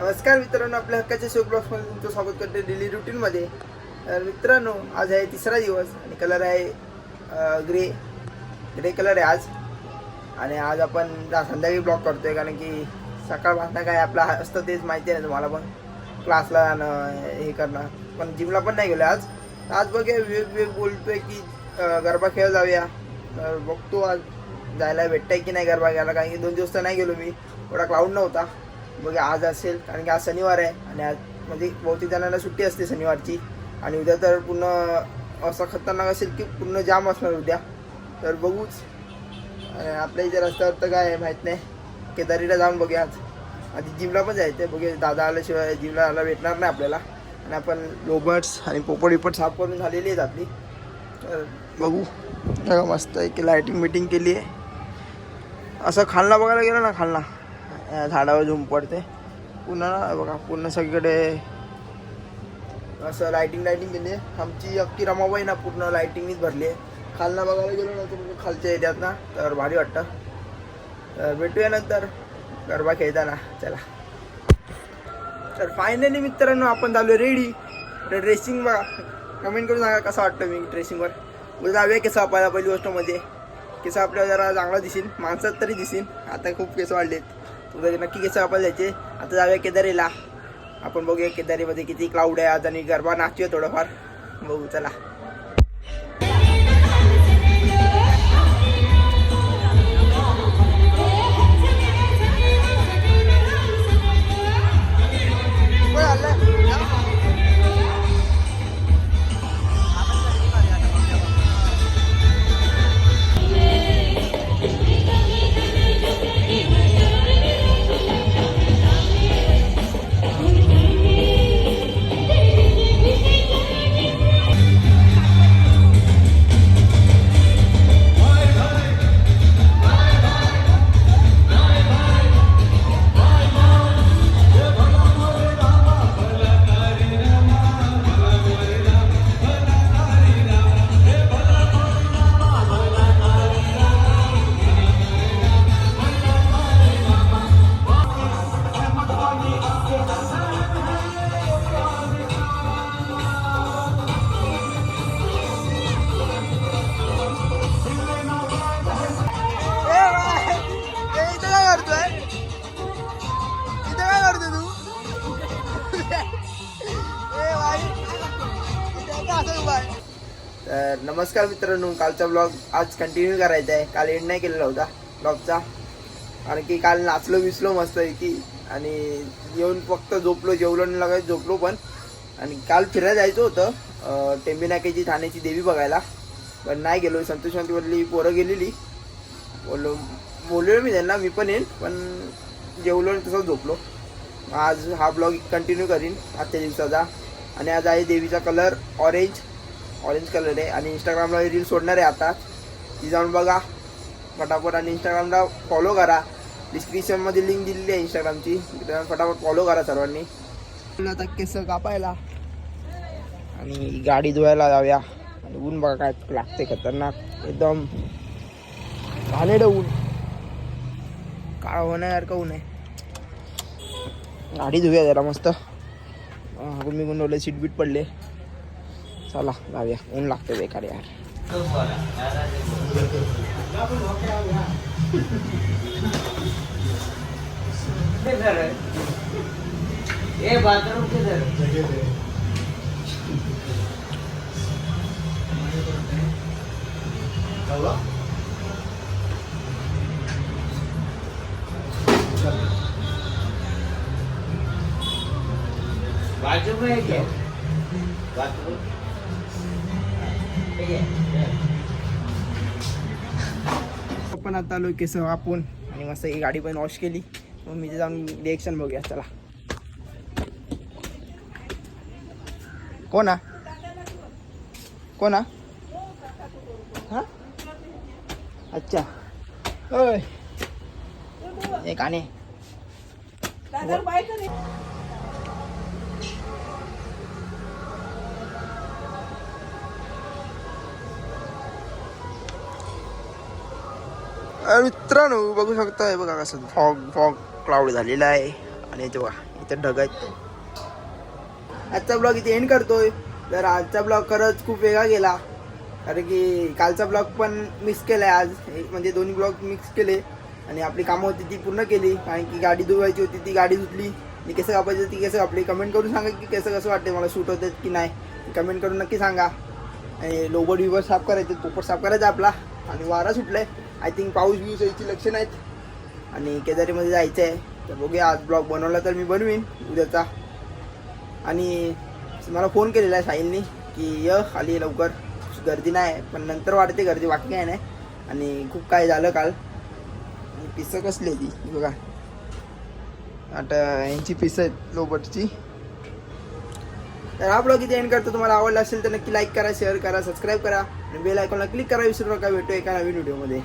नमस्कार मित्रांनो आपल्या हक्काच्या शो ब्लॉक्समध्ये तुमचं स्वागत करते डेली रुटीनमध्ये. तर मित्रांनो आज आहे तिसरा दिवस आणि कलर आहे ग्रे. ग्रे कलर आहे आज. आणि आज आपण जा- संध्याकाळी करतो करतोय कारण की सकाळपासून काय आपलं असतं तेच माहिती आहे ना तुम्हाला पण. क्लासला जाणं हे करणं. पण जिमला पण नाही गेलो आज. आज बघूया विवेक विवेक बोलतोय की गरबा खेळ जाऊया. तर बघतो आज जायला भेटतंय की नाही गरबा घ्यायला कारण की दोन दिवस तर नाही गेलो मी. एवढा क्लाऊड नव्हता. बघा आज असेल कारण की आज शनिवार आहे आणि आज म्हणजे बहुतेक जणांना सुट्टी असते शनिवारची. आणि उद्या तर पूर्ण असं खतरनाक असेल की पूर्ण जाम असणार उद्या. तर बघूच. आणि आपल्या इथे रस्त्यावर तर काय आहे माहीत नाही. केदारीला जाऊन बघूया आज. आधी जिमला पण जायचं आहे बघूया दादा आल्याशिवाय जिमला आला भेटणार नाही आपल्याला. आणि आपण लोबर्ट्स आणि पोपट विपट साफ करून झालेली आहेत आपली. तर बघू. मस्त आहे की लायटिंग मिटिंग केली आहे. असं खालना बघायला गेलं ना खालना. झाडावर झुम पडते. पुन्हा बघा पूर्ण सगळीकडे असं लायटिंग लायटिंग केली आहे. आमची अख्खी रमाबाई ना पूर्ण लायटिंगनीच भरली आहे. खालना बघायला गेलो ना तर खालच्या एरियात ना तर भारी वाटतं. तर भेटूया नंतर. गरबा खेळताना. चला. तर फायनली मित्रांनो आपण झालो रेडी तर ड्रेसिंग बघा. कमेंट करून सांगा कसं वाटतं मी ड्रेसिंगवर उद्या जाऊया केसं आपल्याला पहिली गोष्ट म्हणजे. केस आपल्याला जरा चांगला दिसेल. माणसात तरी दिसेल. आता खूप केस वाढलेत. उद्या नक्की कसं आपण जायचे आता जाऊया केदारीला. आपण बघूया केदारीमध्ये किती क्लाऊड आहे आज आणि गरबा नाचूया थोडंफार. बघू चला. तर नमस्कार मित्रांनो कालचा ब्लॉग आज कंटिन्यू करायचा आहे. काल एंड नाही केलेला होता ब्लॉगचा कारण की काल नाचलो विसलो मस्त की आणि येऊन फक्त झोपलो जेवलो नाही लागायचं झोपलो पण. आणि काल फिरायला जायचं होतं. टेंबीनाकेची ठाण्याची देवी बघायला. पण नाही गेलो. संतोषवंतीमधली पोरं गेलेली. बोललो बोललो मी त्यांना. मी पण येईन पण जेवलो आणि तसंच झोपलो. आज हा ब्लॉग कंटिन्यू करीन. आजच्या दिवसाचा. आणि आज आहे देवीचा कलर ऑरेंज ऑरेंज कलर आहे. आणि इंस्टाग्रामला रील सोडणार आहे आता. ती जाऊन बघा. फटाफट आणि इंस्टाग्रामला फॉलो करा. डिस्क्रिप्शनमध्ये लिंक दिलेली आहे इंस्टाग्रामची तिथे फटाफट फॉलो करा सर्वांनी. आता केस कापायला. आणि गाडी धुवायला जाऊया. आणि ऊन बघा काय लागते खतरनाक. एकदम घाणेरडं ऊन. काळ होण्यासारखं ऊन आहे. गाडी धुऊया जरा मस्त. गुमी गुंडवले सीट बीट पडले. चला जाऊया. ऊन लागते बेकार यार. ये बाथरूम किधर? बाजू में है क्या बाथरूम ठीक है आपण आता आलो केस आपण. आणि मस्त ही गाडी पण वॉश केली. मग मी जाऊन रिएक्शन बघूया. चला. कोणा? कोणा? हा? अच्छा. ओय. हे काने. अरे मित्रांनो बघू शकता हे बघा कसं फॉग फॉग क्लाउड झालेला आहे. आणि ते बघा इथे ढग आहेत. आजचा ब्लॉग इथे एंड करतोय. तर आजचा ब्लॉग खरंच खूप वेगळा गेला. कारण की कालचा ब्लॉग पण मिस केला आहे आज. एक म्हणजे दोन्ही ब्लॉग मिक्स केले. आणि आपली कामं होती ती पूर्ण केली. कारण की गाडी धुवायची होती ती गाडी धुतली आणि केसं कापायचं ती केसं कापली. कमेंट करून सांगा की कसं कसं वाटते मला शूट होतं की नाही. कमेंट करून नक्की सांगा. आणि लोबर विवर साफ करायचे पोपट साफ करायचा आपला. आणि वारा सुटलाय. आय थिंक पाऊस बिऊस यायची लक्षण आहेत. आणि केदारीमध्ये जायचं आहे तर बघूया आज ब्लॉग बनवला तर मी बनवीन उद्याचा. आणि मला फोन केलेला आहे साहिलनी की य खाली लवकर. गर्दी नाही पण नंतर वाढते गर्दी बाकी काय नाही. आणि खूप काय झालं काल. आणि पिसं कसली आहे ती बघा. आता यांची पीस आहेत लोबटची. तर हा ब्लॉग इथे एंड करतो. तुम्हाला आवडला असेल तर नक्की लाईक करा शेअर करा सबस्क्राईब करा. आणि बेल आयकॉनला क्लिक करा विसरू नका. भेटू एका नवीन व्हिडिओमध्ये